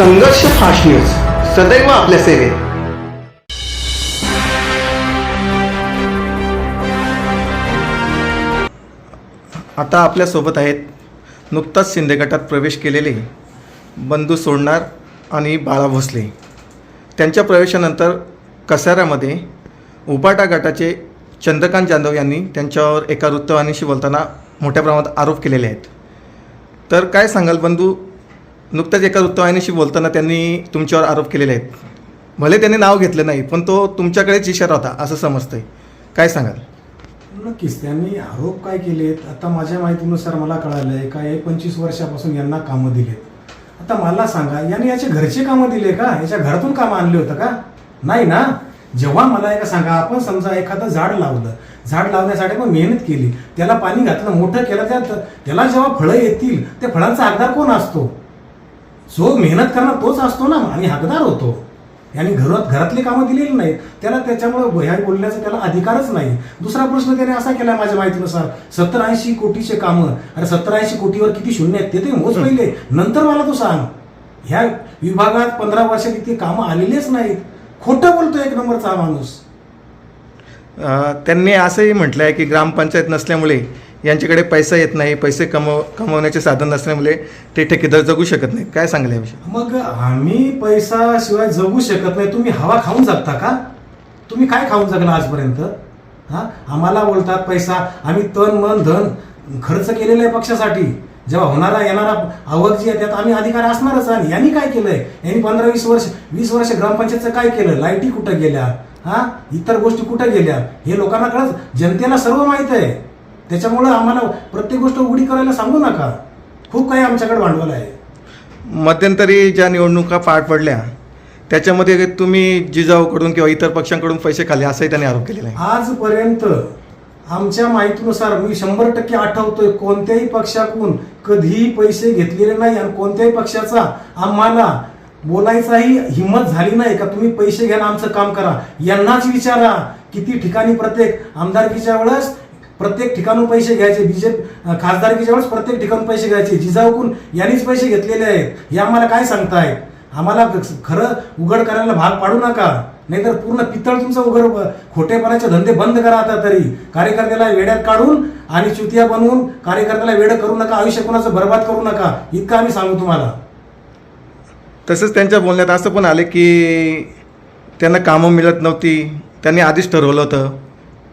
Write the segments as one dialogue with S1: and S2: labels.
S1: संघर्ष fast news. सदैव आपल्या सेवेत. आता आपल्यासोबत आहेत नुकताच शिंदे गटात प्रवेश केलेले बंधू सोडणार आणि बाळा भोसले. त्यांच्या प्रवेशानंतर कसाऱ्यामध्ये उपाटा गटाचे चंद्रकांत जाधव यांनी त्यांच्यावर एका वृत्तवाहिनीशी बोलताना मोठ्या प्रमाणात आरोप केलेले आहेत. तर काय सांगाल बंधू? नुकत्याच एका वृत्तवाहिनीशी बोलताना त्यांनी तुमच्यावर आरोप केलेले आहेत. भले त्यांनी नाव घेतलं नाही पण तो तुमच्याकडेच इशारा होता असं समजतंय. काय सांगाल?
S2: नक्कीच त्यांनी आरोप काय केलेत? आता माझ्या माहितीनुसार मला कळालं आहे का एक पंचवीस वर्षापासून यांना कामं दिलेत. आता मला सांगा यांनी याचे घरचे कामं दिले का? याच्या घरातून कामं आणले होतं का? नाही ना? जेव्हा मला एका सांगा आपण समजा एखादं झाड लावलं झाड लावण्यासाठी आपण मेहनत केली त्याला पाणी घातलं मोठं केलं त्यात त्याला जेव्हा फळं येतील त्या फळांचा आधार कोण असतो? जो मेहनत करणार तोच असतो ना आणि हकदार होतो. यांनी घरात घरातली कामं दिलेली नाहीत. त्याला त्याच्यामुळे ह्या बोलण्याचा त्याला अधिकारच नाही. दुसरा प्रश्न त्याने असा केला माझ्या माहितीनुसार सत्तर ऐंशी कोटीचे कामं अरे सत्तर ऐंशी कोटीवर किती शून्य आहेत ते ते मोज पहिले. नंतर मला तू सांग. ह्या विभागात पंधरा वर्षात इतकी कामं आलेलीच नाहीत. खोटं बोलतो एक नंबरचा हा माणूस
S1: त्यांनी असंही म्हटलं आहे की ग्रामपंचायत नसल्यामुळे यांच्याकडे पैसा येत नाही पैसे कमव कमवण्याचे साधन नसल्यामुळे ते ठेकेदार जगू शकत नाही काय सांगले याविषयी?
S2: मग आम्ही पैसा शिवाय जगू शकत नाही. तुम्ही हवा खाऊन जगता का? तुम्ही काय खाऊन जगला आजपर्यंत? हा? आम्हाला बोलतात पैसा. आम्ही तन मन धन खर्च केलेला आहे पक्षासाठी. जेव्हा होणारा येणारा आवक जी आहे त्यात आम्ही अधिकार असणारच. आणि यांनी काय केलंय? यांनी पंधरा वीस वर्ष वीस वर्ष ग्रामपंचायतचं काय केलं? लाईटी कुठं गेल्या? हा? इतर गोष्टी कुठं गेल्या? हे लोकांना कळत जनतेला सर्व माहीत आहे. त्याच्यामुळं आम्हाला प्रत्येक गोष्ट उघडी करायला सांगू नका. खूप काही आमच्याकडे भांडवल आहे.
S1: मध्यंतरी ज्या निवडणुका पार पडल्या त्याच्यामध्ये तुम्ही जिजाऊकडून किंवा इतर पक्षांकडून पैसे खाल्ले असंही त्यांनी आरोप केलेला आहे.
S2: आजपर्यंत आमच्या माहितीनुसार मी शंभर टक्के आठवतोय कोणत्याही पक्षाकडून कधीही पैसे घेतलेले नाही आणि कोणत्याही पक्षाचा आम्हाला बोलायचाही हिंमत झाली नाही का? तुम्ही पैसे घ्या आमचं काम करा. यांनाच विचारा किती ठिकाणी प्रत्येक आमदारकीच्या वेळेस प्रत्येक ठिकाणून पैसे घ्यायचे. बीजेपी खासदारकीच्या वेळेस प्रत्येक ठिकाणून पैसे घ्यायचे. जिजाऊकून यांनीच पैसे घेतलेले आहेत. हे आम्हाला काय सांगताय? आम्हाला खरं उघड करायला भाग पाडू नका. नाहीतर पूर्ण पितळ तुमचं उघड खोटेपणाचे धंदे बंद करा आता तरी. कार्यकर्त्याला वेड्यात काढून आणि चुतिया बनवून कार्यकर्त्याला वेड करू नका. आयुष्य कोणाचं बर्बाद करू नका. इतकं आम्ही सांगू तुम्हाला.
S1: तसंच त्यांच्या बोलण्यात असं पण आले की त्यांना कामं मिळत नव्हती. त्यांनी आधीच ठरवलं होतं.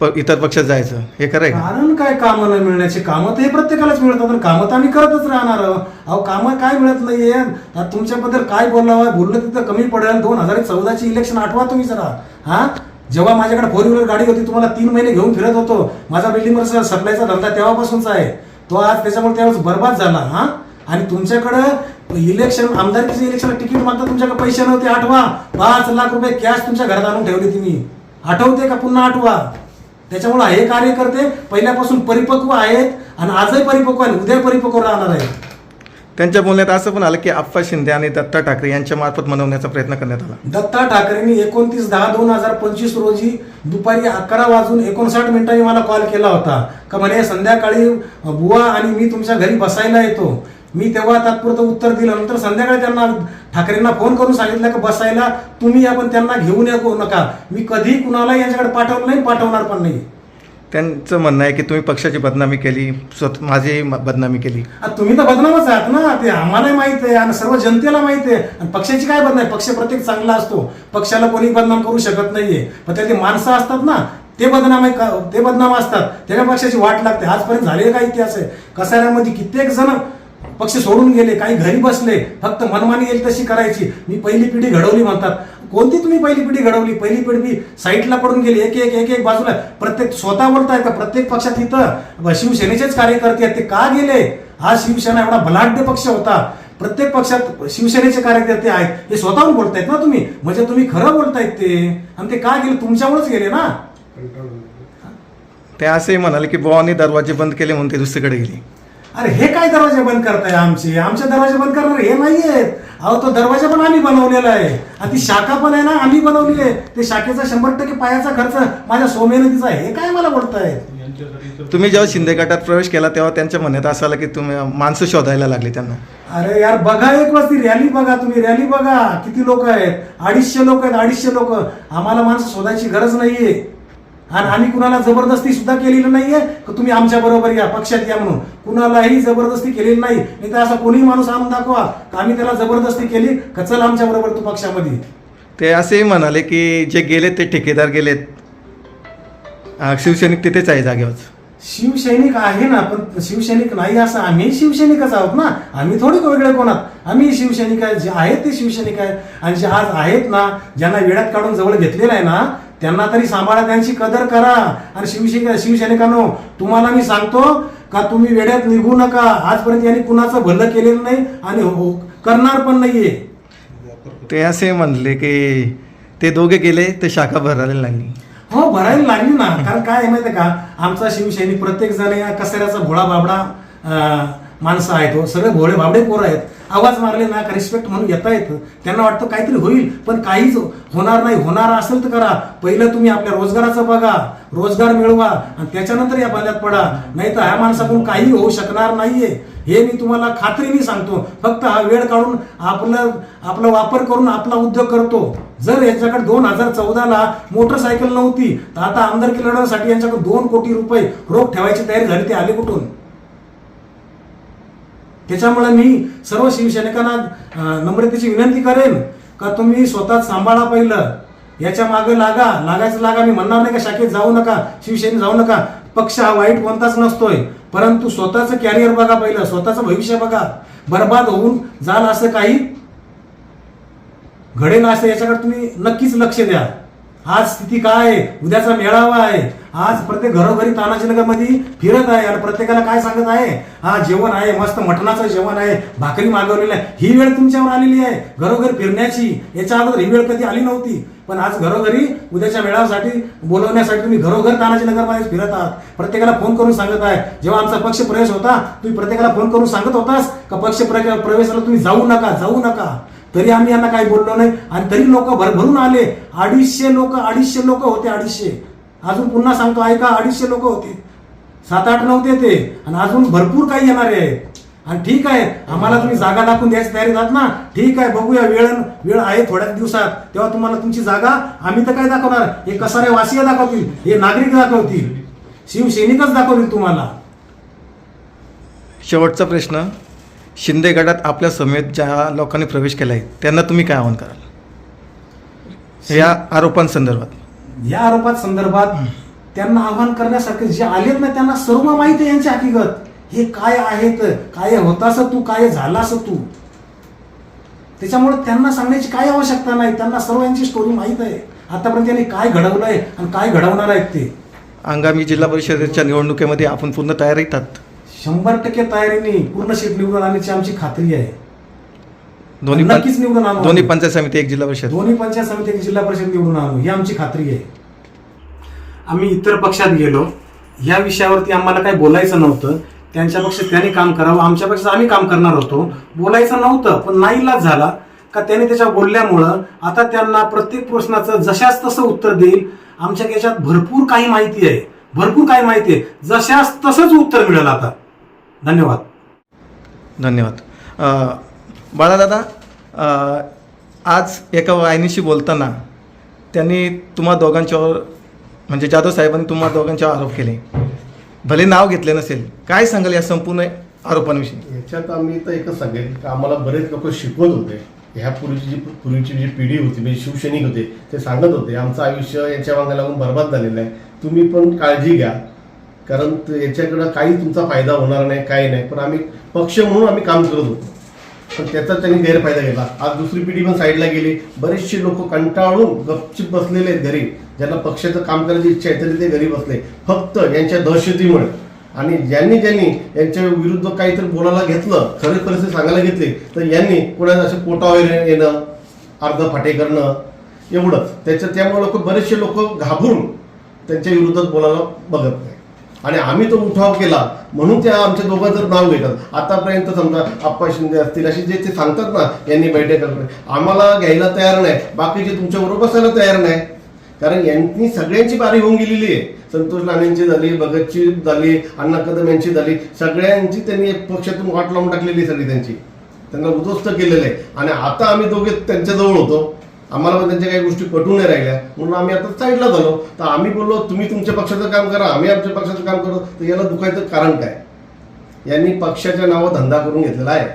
S1: प इतर पक्षात जायचं. हे खरं का?
S2: कारण काय कामं मिळण्याची? कामं तर हे प्रत्येकालाच मिळतात आणि कामं तर आम्ही करतच राहणार आहोत. अहो कामं काय मिळत नाहीये? आता तुमच्याबद्दल काय बोलावं? बोललं तिथं कमी पडेल. दोन हजार चौदाची इलेक्शन आठवा तुम्ही जरा. हा? जेव्हा माझ्याकडे फोर व्हीलर गाडी होती तुम्हाला तीन महिने घेऊन फिरत होतो. माझा बिल्डिंगवर सप्लायचा धंदा तेव्हापासूनचा आहे. तो आज त्याच्यामुळे त्यावेळेस बर्बाद झाला. हा? आणि तुमच्याकडं इलेक्शन आमदारकीचं इलेक्शन तिकीट मागता तुमच्याकडे पैसे नव्हते. आठवा. पाच लाख रुपये कॅश तुमच्या घरात आणून ठेवले तुम्ही. आठवते का? पुन्हा आठवा. त्याच्यामुळे हे कार्यकर्ते पहिल्यापासून परिपक्व आहेत आणि आजही परिपक्व आहेत उद्या परिपक्व राहणार आहेत.
S1: त्यांच्या बोलण्यात असं पण आलं की आप्पा शिंदे आणि दत्ता ठाकरे यांच्या मार्फत मनवण्याचा प्रयत्न करण्यात आला.
S2: दत्ता ठाकरेंनी एकोणतीस दहा दोन हजार पंचवीस रोजी दुपारी अकरा वाजून एकोणसाठ मिनिटांनी मला कॉल केला होता. का म्हणे संध्याकाळी बुवा आणि मी तुमच्या घरी बसायला येतो. मी तेव्हा तात्पुरतं उत्तर दिलं. नंतर संध्याकाळी त्यांना ठाकरेंना फोन करून सांगितलं की बसायला तुम्ही या पण त्यांना घेऊन येऊ नका. मी कधी कुणाला यांच्याकडे पाठवलं नाही पाठवणार पण नाही.
S1: त्यांचं म्हणणं आहे की तुम्ही पक्षाची बदनामी केली स्वतः माझी बदनामी केली.
S2: तुम्ही तर बदनामच आहात ना. ते आम्हालाही माहीत आहे आणि सर्व जनतेला माहीत आहे. आणि पक्षाची काय बदनाम? आहे पक्ष प्रत्येक चांगला असतो. पक्षाला कोणी बदनाम करू शकत नाहीये. पण त्यातली माणसं असतात ना ते बदनाम आहे का- ते बदनाम असतात. त्याच्या पक्षाची वाट लागते. आजपर्यंत झालेला काय इतिहास आहे? कसाऱ्यामध्ये कित्येक जण पक्ष सोडून गेले काही घरी बसले फक्त मनमानी येईल तशी करायची. मी पहिली पिढी घडवली म्हणतात. कोणती तुम्ही पहिली पिढी घडवली? पहिली पिढी साईटला पडून गेली एक एक एक एक बाजूला. प्रत्येक स्वतः बोलताय का? प्रत्येक पक्षात इथं शिवसेनेचेच कार्यकर्ते आहेत. ते का गेले? हा शिवसेना एवढा बलाढ्य पक्ष होता. प्रत्येक पक्षात शिवसेनेचे कार्यकर्ते आहेत. हे स्वतःहून बोलतायत ना तुम्ही? म्हणजे तुम्ही खरं बोलतायत ते. आणि ते का गेले? तुमच्यामुळेच गेले ना.
S1: ते असे म्हणाले की बुवानी दरवाजे बंद केले म्हणून ते दुसरीकडे गेली.
S2: अरे हे काय दरवाजे बंद करताय आमचे? आमचे दरवाजे बंद करणार हे नाहीयेत. अहो तो दरवाजा पण आम्ही बनवलेला आहे. आणि ती शाखा पण आहे ना आम्ही बनवली आहे. ते शाखेचा शंभर टक्के पायाचा खर्च माझ्या सोमेनतीचा आहे. हे काय मला बोलतायत
S1: तुम्ही जेव्हा शिंदे गटात प्रवेश केला तेव्हा त्यांच्या म्हणण्यात असं आलं की तुम्ही माणसं शोधायला लागली त्यांना.
S2: अरे यार बघा एक वाजती रॅली बघा तुम्ही रॅली बघा. किती लोक आहेत? अडीचशे लोक आहेत अडीचशे लोक. आम्हाला माणसं शोधायची गरज नाहीये. आणि आम्ही कुणाला जबरदस्ती सुद्धा केलेली नाहीये का तुम्ही आमच्या बरोबर या पक्षात या म्हणून. कुणालाही जबरदस्ती केलेली नाही. नाही तर असा कोणी माणूस आणून दाखवा आम्ही त्याला जबरदस्ती केली का चल आमच्या बरोबर तू पक्षामध्ये
S1: ते असेही म्हणाले की जे गेले ते ठेकेदार गेलेत. शिवसैनिक तिथेच आहे जागेवर.
S2: शिवसैनिक आहे ना पण शिवसैनिक नाही असं आम्ही शिवसैनिकच आहोत ना. आम्ही थोडी वेगळे कोणात. आम्ही शिवसैनिक आहे जे आहेत ते शिवसैनिक आहेत. आणि जे आज आहेत ना ज्यांना वेळात काढून जवळ घेतलेलं आहे ना त्यांना तरी सांभाळा त्यांची कदर करा. आणि शिवसैनिक शिवसैनिकांनो तुम्हाला मी सांगतो का तुम्ही वेड्यात निघू नका. आजपर्यंत यांनी कुणाचं भलं केलेलं नाही आणि हो करणार पण नाहीये.
S1: ते असे म्हणले की ते दोघे गेले ते शाखा भरायला लागली.
S2: हो भरायला लागली ना. कारण काय आहे माहितीये का? आमचा शिवसैनिक प्रत्येक जण या कसाऱ्याचा भोळा बाबडा माणसं आहेत हो सगळे भोळे बाबडे पोरं आहेत. आवाज मारले ना का रिस्पेक्ट म्हणून येता येतं? त्यांना वाटतं काहीतरी होईल पण काहीच होणार नाही. होणार असेल तर करा. पहिलं तुम्ही आपल्या रोजगाराचं बघा. रोजगार मिळवा आणि त्याच्यानंतर या बंद्यात पडा. नाही तर ह्या माणसाकडून काही होऊ शकणार नाहीये. हे मी तुम्हाला खात्रीने सांगतो. फक्त हा वेळ काढून आपलं आपला वापर करून आपला उद्योग करतो. जर याच्याकडे दोन हजार चौदाला मोटरसायकल नव्हती तर आता आमदारकी लढवण्यासाठी यांच्याकडे दोन कोटी रुपये रोख ठेवायची तयारी झाली ते आले कुठून? त्याच्यामुळे मी सर्व शिवसैनिकांना नम्रतेची विनंती करेन का तुम्ही स्वतः सांभाळा पहिलं. याच्या मागे लागा. लागायचं लागा. मी म्हणणार नाही का शाखेत जाऊ नका शिवसेनेत जाऊ नका. पक्ष हा वाईट कोणताच नसतोय. परंतु स्वतःचं कॅरियर बघा पहिलं. स्वतःचं भविष्य बघा. बर्बाद होऊन जाल असं काही घडेल असं याच्याकडे तुम्ही नक्कीच लक्ष द्या. आज स्थिती काय आहे? उद्याचा मेळावा आहे. आज प्रत्येक घरोघरी तानाजीनगरमध्ये फिरत आहे आणि प्रत्येकाला काय सांगत आहे? हा जेवण आहे मस्त मटणाचं जेवण आहे भाकरी मागवलेली आहे. ही वेळ तुमच्यावर आलेली आहे. घरोघर फिरण्याची याच्या अगोदर ही वेळ कधी आली नव्हती. पण आज घरोघरी उद्याच्या मेळाव्यासाठी बोलवण्यासाठी तुम्ही घरोघर तानाजीनगरमध्ये फिरत आहात. प्रत्येकाला फोन करून सांगत आहे. जेव्हा आमचा पक्ष प्रवेश होता तुम्ही प्रत्येकाला फोन करून सांगत होतास का पक्ष प्रवेशाला तुम्ही जाऊ नका जाऊ नका. तरी आम्ही यांना काही बोललो नाही. आणि तरी लोक भरभरून आले. अडीचशे लोक अडीचशे लोक होते अडीचशे. अजून पुन्हा सांगतो ऐका अडीचशे लोक होते. सात आठ नव्हते ते आणि अजून भरपूर काही येणारे आहेत. आणि ठीक आहे आम्हाला तुम्ही जागा दाखवून द्यायची तयारी जात ना? ठीक आहे बघूया वेळ वेळ आहे थोड्याच दिवसात. तेव्हा तुम्हाला तुमची जागा आम्ही तर काय दाखवणार? हे कसारे वासीय दाखवतील? हे नागरिक दाखवतील? शिवसैनिकच दाखवतील तुम्हाला.
S1: शेवटचा प्रश्न. शिंदे गटात आपल्या समेत ज्या लोकांनी प्रवेश केला आहे त्यांना तुम्ही काय आवाहन कराल? या आरोपांसंदर्भात.
S2: या आरोपात संदर्भात त्यांना आव्हान करण्यासारखे जे आलेत ना त्यांना सर्व माहिती आहे यांची हकीकत. हे काय आहेत काय होतास तू काय झालास तू? त्याच्यामुळे त्यांना सांगण्याची काय आवश्यकता नाही. त्यांना सर्व यांची स्टोरी माहीत आहे. आतापर्यंत त्यांनी काय घडवलंय आणि काय घडवणार आहेत ते?
S1: आगामी जिल्हा परिषदेच्या निवडणुकीमध्ये आपण पूर्ण तयार येतात
S2: शंभर टक्के तयारीने पूर्ण सीट निवडून आणण्याची आमची खात्री आहे.
S1: दोन्ही
S2: नक्कीच निवडून आणू
S1: दोन्ही
S2: आम्ही.
S1: पंचायत समिती एक जिल्हा परिषद.
S2: दोन्ही पंचायत समिती आणि जिल्हा परिषद निवडून आणू ही आमची खात्री आहे. आम्ही इतर पक्षात गेलो. ह्या विषयावरती आम्हाला काही बोलायचं नव्हतं. त्यांच्या पक्षात त्यांनी काम करावं आमच्या पक्षात आम्ही काम करणार होतो. बोलायचं नव्हतं पण नाईलाज झाला का त्याने त्याच्या बोलल्यामुळं आता त्यांना प्रत्येक प्रश्नाचं जशाच तसं उत्तर देईल. आमच्या याच्यात भरपूर काही माहिती आहे भरपूर काही माहिती आहे. जशाच तसंच उत्तर मिळेल आता. धन्यवाद.
S1: धन्यवाद. अ, बाळादादा आज एका वाहिनीशी बोलताना त्यांनी तुम्हा दोघांच्यावर म्हणजे जाधव साहेबांनी तुम्हा दोघांच्यावर आरोप केले. भले नाव घेतले नसेल काय सांगाल या संपूर्ण आरोपांविषयी?
S3: याच्यात आम्ही तर एकच सांगेन की आम्हाला बरेच लोक शिकवत होते. ह्या पूर्वीची जी पूर्वीची जी पिढी होती म्हणजे शिवसैनिक होते ते सांगत होते आमचं आयुष्य याच्या मागे लागून बर्बाद झालेलं आहे. तुम्ही पण काळजी घ्या. कारण याच्याकडं काही तुमचा फायदा होणार नाही काही नाही. पण आम्ही पक्ष म्हणून आम्ही काम करत होतो. पण त्याचा त्यांनी गैरफायदा घेतला. आज दुसरी पिढी पण साईडला गेली. बरेचसे लोक कंटाळून गपचिप बसलेले आहेत घरी. ज्यांना पक्षाचं काम करायची इच्छा आहे तरी ते घरी बसले. फक्त यांच्या दहशतीमुळे. आणि ज्यांनी ज्यांनी यांच्या विरुद्ध काहीतरी बोलायला घेतलं खरी परिस्थिती सांगायला घेतली तर यांनी कोणाला असे पोटावर येणं अर्ध फाटे करणं एवढंच. त्याच्या त्यामुळे लोक बरेचसे लोक घाबरून त्यांच्या विरोधात बोलायला बघत नाही. आणि आम्ही तो उठाव केला म्हणून त्या आमच्या जर नाव घेतात. आतापर्यंत समजा आप्पा शिंदे असतील असे जे ते सांगतात ना यांनी बैठक आम्हाला घ्यायला तयार नाही. बाकीचे तुमच्या बरोबर बसायला तयार नाही. कारण यांनी सगळ्यांची बारी होऊन गेलेली आहे. संतोष लाणेंची झाली भगतची झाली अण्णा कदम यांची झाली. सगळ्यांची त्यांनी पक्षातून वाट लावून टाकलेली सगळी त्यांची. त्यांना उद्ध्वस्त केलेलं आहे. आणि आता आम्ही दोघे त्यांच्याजवळ होतो. आम्हाला पण त्यांच्या काही गोष्टी पटून नाही राहिल्या. म्हणून आम्ही आता साईडला झालो. तर आम्ही बोललो तुम्ही तुमच्या पक्षाचं काम करा आम्ही आमच्या पक्षाचं काम करतो. तर याला दुखायचं कारण काय? यांनी पक्षाच्या नावावर धंदा करून घेतलेला आहे.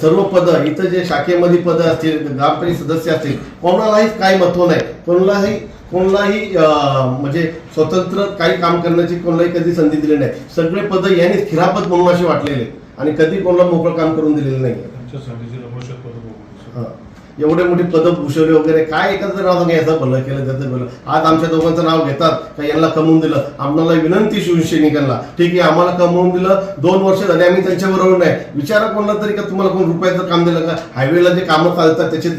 S3: सर्व पदं इथं जे शाखेमध्ये पदं असतील ग्रामपंचायत सदस्य असतील कोणालाही काही महत्त्व नाही. कोणालाही कोणालाही म्हणजे स्वतंत्र काही काम करण्याची कोणालाही कधी संधी दिली नाही. सगळे पदं यांनी खिरापत म्हणून असे वाटलेले आणि कधी कोणाला मोकळं काम करून दिलेलं नाही एवढे मोठे पदं भूषवले वगैरे काय एकत्र नाव याचं भलं केलं त्याचं भलं. आज आमच्या दोघांचं नाव घेतात का यांना कमवून दिलं. आम्हाला विनंती शिवसैनिकांना ठीक आहे आम्हाला कमवून दिलं. दोन वर्ष झाले आम्ही त्यांच्याबरोबर नाही. विचारा कोणाला तरी का तुम्हाला कोण रुपयाचं काम दिलं का? हायवेला जे कामं चालतात त्याचे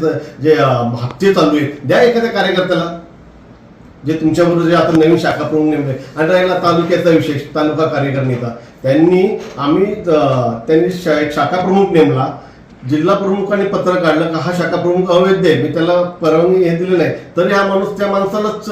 S3: जे हप्ते चालू आहेत द्या एखाद्या कार्यकर्त्याला. जे तुमच्याबरोबर जे आता नवीन शाखा प्रमुख नेमले. आणि राहिला तालुक्याचा विशेष तालुका कार्यकारिणीचा. त्यांनी आम्ही त्यांनी शाखा प्रमुख नेमला. जिल्हा प्रमुखांनी पत्र काढलं का हा शाखा प्रमुख अवैध आहे मी त्याला परवानगी हे दिली नाही तरी हा माणूस त्या माणसालाच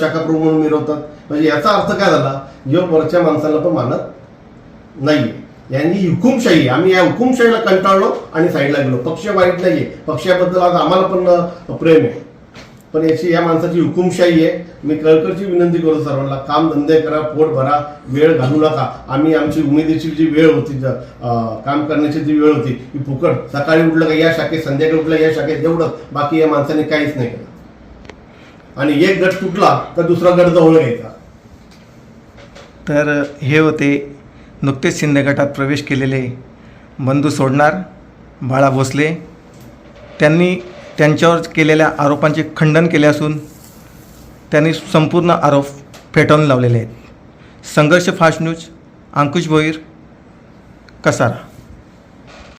S3: शाखा प्रमुख म्हणून मिरवतात. म्हणजे याचा अर्थ काय झाला? यो वरच्या माणसाला पण मानत नाहीये. यांनी हुकुमशाही आम्ही या हुकुमशाहीला कंटाळलो आणि साईडला गेलो. पक्ष वाईट नाहीये. पक्षाबद्दल आज आम्हाला पण प्रेम आहे. पण याची या माणसाची हुकुमशाही आहे. मी कळकळची विनंती करतो सर्वांना काम धंदे करा पोट भरा वेळ घालू नका. आम्ही आमची उमेदीची जी वेळ होती काम करण्याची जी वेळ होती ती फुकट. सकाळी उठलं का या शाखेत संध्याकाळी उठलं या शाखेत जेवढं बाकी या माणसाने काहीच नाही केलं. आणि एक गट तुटला तर दुसरा गट जवळ घ्यायचा.
S1: तर हे होते नुकतेच शिंदे गटात प्रवेश केलेले बंधू सोडणार बाळा भोसले. त्यांनी त्यांच्यावर केलेल्या आरोपांचे खंडन केले असून त्यांनी संपूर्ण आरोप फेटाळून लावलेले आहेत. Sangharsh fast news Ankush Bhoir Kasara.